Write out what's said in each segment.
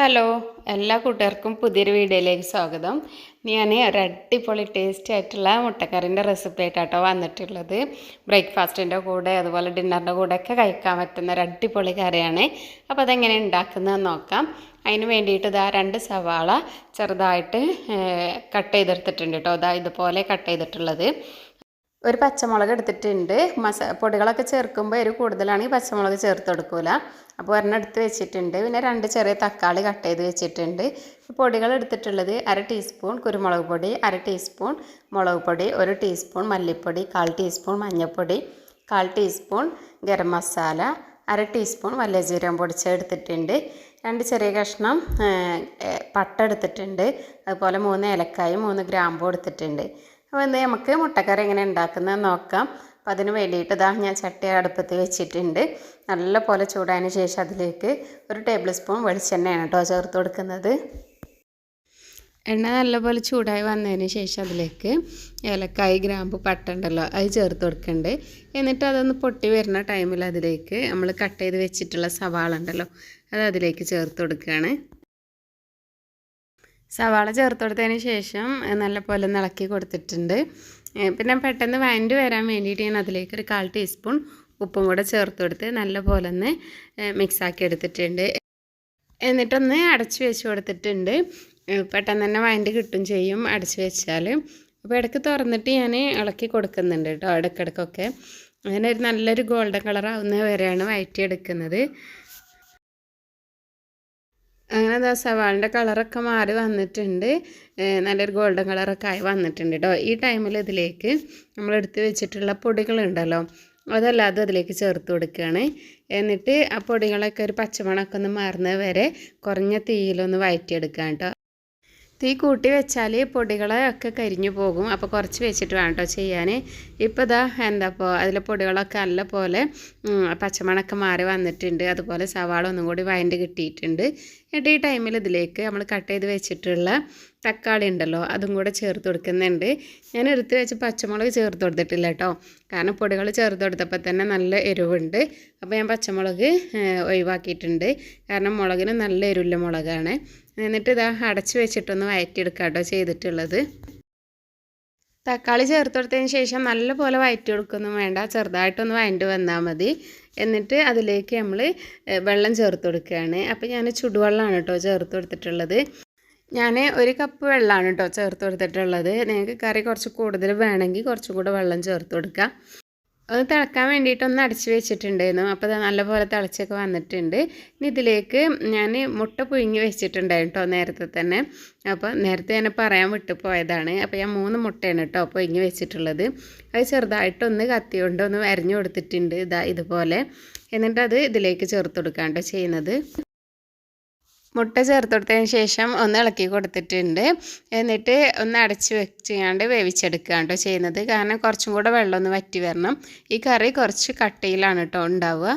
Hello എല്ലാ കൂട്ടുകാർക്കും പുതിയൊരു വീഡിയോയിലേക്ക് സ്വാഗതം. ഞാൻ ഒരു അടിപൊളി ടേസ്റ്റി ആയിട്ടുള്ള മുട്ടക്കറിന്റെ റെസിപ്പി ആയിട്ടാട്ടോ വന്നിട്ടുള്ളത്. ബ്രേക്ക്ഫാസ്റ്റിന്റെ കൂടെ അതുപോലെ ഡിന്നറിന്റെ കൂടെ ഒക്കെ കഴിക്കാൻ പറ്റുന്ന ഒരു അടിപൊളി കറിയാണ്. അപ്പോൾ അതെങ്ങനെ ഉണ്ടാക്കുന്നതെന്ന് നോക്കാം. അതിന് വേണ്ടിയിട്ട് ഇതാ രണ്ട് സവാള ചെറുതായിട്ട് കട്ട് ചെയ്തെടുത്തിട്ടുണ്ട് കേട്ടോ. ഇതാ ഇതുപോലെ കട്ട് ചെയ്തിട്ടുള്ളത്. ഒരു പച്ചമുളക് എടുത്തിട്ടുണ്ട്. മസ പൊടികളൊക്കെ ചേർക്കുമ്പോൾ എരിവ് കൂടുതലാണെങ്കിൽ പച്ചമുളക് ചേർത്ത് കൊടുക്കൂല. അപ്പോൾ ഒരെണ്ണം എടുത്ത് വെച്ചിട്ടുണ്ട്. പിന്നെ രണ്ട് ചെറിയ തക്കാളി കട്ട് ചെയ്ത് വെച്ചിട്ടുണ്ട്. പൊടികൾ എടുത്തിട്ടുള്ളത് അര ടീസ്പൂൺ കുരുമുളക് പൊടി അര ടീസ്പൂൺ മുളക് പൊടി ഒരു ടീസ്പൂൺ മല്ലിപ്പൊടി കാൽ ടീസ്പൂൺ മഞ്ഞൾപ്പൊടി കാൽ ടീസ്പൂൺ ഗരം മസാല അര ടീസ്പൂൺ വലിയ ജീരകം പൊടിച്ചെടുത്തിട്ടുണ്ട് രണ്ട് ചെറിയ കഷ്ണം പട്ട എടുത്തിട്ടുണ്ട്. അതുപോലെ മൂന്ന് ഏലക്കായും മൂന്ന് ഗ്രാമ്പും എടുത്തിട്ടുണ്ട്. അപ്പോൾ എന്ത് നമുക്ക് മുട്ടക്കറി എങ്ങനെ ഉണ്ടാക്കുന്നത് നോക്കാം. അപ്പോൾ അതിന് വേണ്ടിയിട്ട് ഇതാ ഞാൻ ചട്ടി അടുപ്പത്ത് വെച്ചിട്ടുണ്ട്. നല്ല പോലെ ചൂടായതിന് ശേഷം അതിലേക്ക് ഒരു ടേബിൾ സ്പൂൺ വെളിച്ചെണ്ണയാണ് കേട്ടോ ചേർത്ത് കൊടുക്കുന്നത്. എണ്ണ നല്ലപോലെ ചൂടായി വന്നതിന് ശേഷം അതിലേക്ക് ഏലക്കായ് ഗ്രാമ്പ് പട്ടുണ്ടല്ലോ അത് ചേർത്ത് കൊടുക്കുന്നുണ്ട് എന്നിട്ട് അതൊന്ന് പൊട്ടി വരുന്ന ടൈമിൽ അതിലേക്ക് നമ്മൾ കട്ട് ചെയ്ത് വെച്ചിട്ടുള്ള സവാള ഉണ്ടല്ലോ അത് അതിലേക്ക് ചേർത്ത് കൊടുക്കുകയാണ്. സവാള ചേർത്ത് കൊടുത്തതിന് ശേഷം നല്ലപോലെ ഒന്ന് ഇളക്കി കൊടുത്തിട്ടുണ്ട്. പിന്നെ പെട്ടെന്ന് വഴണ്ട് വരാൻ വേണ്ടിയിട്ട് ഞാൻ അതിലേക്ക് ഒരു കാൽ ടീസ്പൂൺ ഉപ്പും കൂടെ ചേർത്ത് കൊടുത്ത് നല്ലപോലെ ഒന്ന് മിക്സാക്കി എടുത്തിട്ടുണ്ട്. എന്നിട്ടൊന്ന് അടച്ച് വെച്ച് കൊടുത്തിട്ടുണ്ട്. പെട്ടെന്ന് തന്നെ വഴണ്ട് കിട്ടും ചെയ്യും അടച്ച് വെച്ചാൽ അപ്പോൾ ഇടയ്ക്ക് തുറന്നിട്ട് ഞാൻ ഇളക്കി കൊടുക്കുന്നുണ്ട് കേട്ടോ ഇടയ്ക്കിടയ്ക്കൊക്കെ. അങ്ങനെ ഒരു നല്ലൊരു ഗോൾഡൻ കളർ ആവുന്ന വരെയാണ് വയറ്റിയെടുക്കുന്നത്. അങ്ങനെ എന്താ സവാളിന്റെ കളറൊക്കെ മാറി വന്നിട്ടുണ്ട്. നല്ലൊരു ഗോൾഡൻ കളറൊക്കെ ആയി വന്നിട്ടുണ്ട് കേട്ടോ ഈ ടൈമിൽ ഇതിലേക്ക് നമ്മൾ എടുത്ത് വെച്ചിട്ടുള്ള പൊടികളുണ്ടല്ലോ അതല്ലാതെ അതിലേക്ക് ചേർത്ത് കൊടുക്കുകയാണ്. എന്നിട്ട് ആ പൊടികളൊക്കെ ഒരു പച്ചമണമൊക്കെ ഒന്ന് മാറുന്നത് വരെ കുറഞ്ഞ തീയിലൊന്ന് വയറ്റിയെടുക്കാം കേട്ടോ തീ കൂട്ടി വെച്ചാൽ പൊടികളൊക്കെ കരിഞ്ഞു പോകും. അപ്പോൾ കുറച്ച് വെച്ചിട്ട് വേണം കേട്ടോ ചെയ്യാൻ ഇപ്പോൾ ഇതാ എന്താ ഇപ്പോൾ അതിലെ പൊടികളൊക്കെ നല്ല പോലെ പച്ചമണൊക്കെ മാറി വന്നിട്ടുണ്ട്. അതുപോലെ സവാള ഒന്നും കൂടി വയന്റെ കിട്ടിയിട്ടുണ്ട്. എന്നിട്ട് ഈ ടൈമിൽ ഇതിലേക്ക് നമ്മൾ കട്ട് ചെയ്ത് വെച്ചിട്ടുള്ള തക്കാളി ഉണ്ടല്ലോ അതും കൂടെ ചേർത്ത് കൊടുക്കുന്നുണ്ട്. ഞാൻ എടുത്ത് വെച്ച് പച്ചമുളക് ചേർത്ത് കൊടുത്തിട്ടില്ല കേട്ടോ. കാരണം പൊടികൾ ചേർത്ത് കൊടുത്തപ്പോൾ തന്നെ നല്ല എരിവുണ്ട്. അപ്പോൾ ഞാൻ പച്ചമുളക് ഒഴിവാക്കിയിട്ടുണ്ട്. കാരണം മുളകിന് നല്ല എരിവുള്ള മുളകാണ്. എന്നിട്ട് ഇതാ അടച്ച് വെച്ചിട്ടൊന്ന് വയറ്റിയെടുക്കുക കേട്ടോ ചെയ്തിട്ടുള്ളത്. തക്കാളി ചേർത്ത് കൊടുത്തതിന് ശേഷം നല്ലപോലെ വയറ്റി കൊടുക്കൊന്നും വേണ്ട. ചെറുതായിട്ടൊന്ന് വഴണ്ട് വന്നാൽ മതി. എന്നിട്ട് അതിലേക്ക് നമ്മൾ വെള്ളം ചേർത്ത് കൊടുക്കുകയാണ് അപ്പോൾ ഞാൻ ചുടുവെള്ളമാണ് കേട്ടോ ചേർത്ത് കൊടുത്തിട്ടുള്ളത് ഞാൻ ഒരു കപ്പ് വെള്ളമാണ് കേട്ടോ ചേർത്ത് കൊടുത്തിട്ടുള്ളത് നിങ്ങൾക്ക് കറി കുറച്ച് കൂടുതൽ വേണമെങ്കിൽ കുറച്ചും കൂടെ വെള്ളം ചേർത്ത് കൊടുക്കാം ഒന്ന് തിളക്കാൻ വേണ്ടിയിട്ടൊന്ന് അടച്ച് വെച്ചിട്ടുണ്ടായിരുന്നു. അപ്പോൾ അത് നല്ലപോലെ തിളച്ചൊക്കെ വന്നിട്ടുണ്ട്. ഇനി ഇതിലേക്ക് ഞാൻ മുട്ട പുഴുങ്ങി വെച്ചിട്ടുണ്ടായിരുന്നു കേട്ടോ നേരത്തെ തന്നെ. അപ്പോൾ നേരത്തെ ഞാൻ പറയാൻ വിട്ടു പോയതാണ്. അപ്പോൾ ഞാൻ മൂന്ന് മുട്ടയാണ് കേട്ടോ പുഴുങ്ങി വെച്ചിട്ടുള്ളത്. അത് ചെറുതായിട്ടൊന്ന് കത്തി കൊണ്ട് ഒന്ന് വരഞ്ഞു കൊടുത്തിട്ടുണ്ട് ഇതാ ഇതുപോലെ. എന്നിട്ട് അത് ഇതിലേക്ക് ചേർത്ത് കൊടുക്കാണ്ടോ ചെയ്യുന്നത്. മുട്ട ചേർത്ത് കൊടുത്തതിന് ശേഷം ഒന്ന് ഇളക്കി കൊടുത്തിട്ടുണ്ട്. എന്നിട്ട് ഒന്ന് അടച്ച് വെച്ചാണ്ട് വേവിച്ചെടുക്കുകയാണ് ചെയ്യുന്നത്. കാരണം കുറച്ചും കൂടെ വെള്ളം ഒന്ന് വറ്റി വരണം. ഈ കറി കുറച്ച് കട്ടിയിലാണ് കേട്ടോ ഉണ്ടാവുക.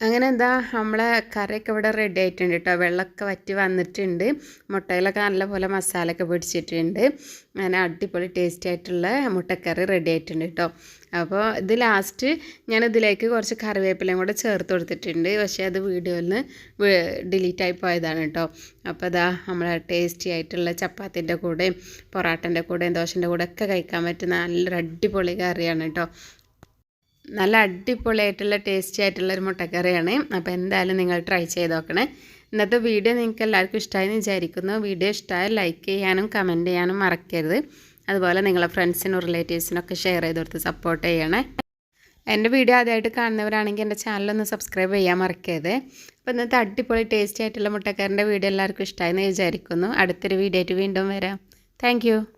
അങ്ങനെ എന്താ നമ്മളെ കറിയൊക്കെ ഇവിടെ റെഡി ആയിട്ടുണ്ട് കേട്ടോ വെള്ളമൊക്കെ വറ്റി വന്നിട്ടുണ്ട്. മുട്ടയിലൊക്കെ നല്ലപോലെ മസാലയൊക്കെ പിടിച്ചിട്ടുണ്ട്. അങ്ങനെ അടിപൊളി ടേസ്റ്റി ആയിട്ടുള്ള മുട്ടക്കറി റെഡി ആയിട്ടുണ്ട് കേട്ടോ അപ്പോൾ ഇത് ലാസ്റ്റ് ഞാൻ ഇതിലേക്ക് കുറച്ച് കറിവേപ്പിലയും കൂടെ ചേർത്ത് കൊടുത്തിട്ടുണ്ട്. പക്ഷേ അത് വീഡിയോയിൽ നിന്ന് ഡിലീറ്റ് ആയി പോയതാണ് കേട്ടോ അപ്പോൾ അതാ നമ്മളെ ടേസ്റ്റി ആയിട്ടുള്ള ചപ്പാത്തിന്റെ കൂടെയും പൊറാട്ടന്റെ കൂടെയും ദോശന്റെ കൂടെ ഒക്കെ കഴിക്കാൻ പറ്റുന്ന നല്ലൊരു അടിപൊളി കറിയാണ് കേട്ടോ നല്ല അടിപൊളിയായിട്ടുള്ള ടേസ്റ്റി ആയിട്ടുള്ള ഒരു മുട്ടക്കറിയാണ്. അപ്പോൾ എന്തായാലും നിങ്ങൾ ട്രൈ ചെയ്ത് നോക്കണേ. ഇന്നത്തെ വീഡിയോ നിങ്ങൾക്ക് എല്ലാവർക്കും ഇഷ്ടമായി വിചാരിക്കുന്നു. വീഡിയോ ഇഷ്ടമായ ലൈക്ക് ചെയ്യാനും കമന്റ് ചെയ്യാനും മറക്കരുത്. അതുപോലെ നിങ്ങളെ ഫ്രണ്ട്സിനും റിലേറ്റീവ്സിനൊക്കെ ഷെയർ ചെയ്ത് കൊടുത്ത് സപ്പോർട്ട് ചെയ്യണേ. എന്റെ വീഡിയോ ആദ്യമായിട്ട് കാണുന്നവരാണെങ്കിൽ എന്റെ ചാനലൊന്ന് സബ്സ്ക്രൈബ് ചെയ്യാൻ മറക്കരുത്. അപ്പോൾ ഇന്നത്തെ അടിപൊളി ടേസ്റ്റി ആയിട്ടുള്ള മുട്ടക്കറിന്റെ വീഡിയോ എല്ലാവർക്കും ഇഷ്ടമായി എന്ന് വിചാരിക്കുന്നു. അടുത്തൊരു വീഡിയോ ആയിട്ട് വീണ്ടും വരാം. താങ്ക്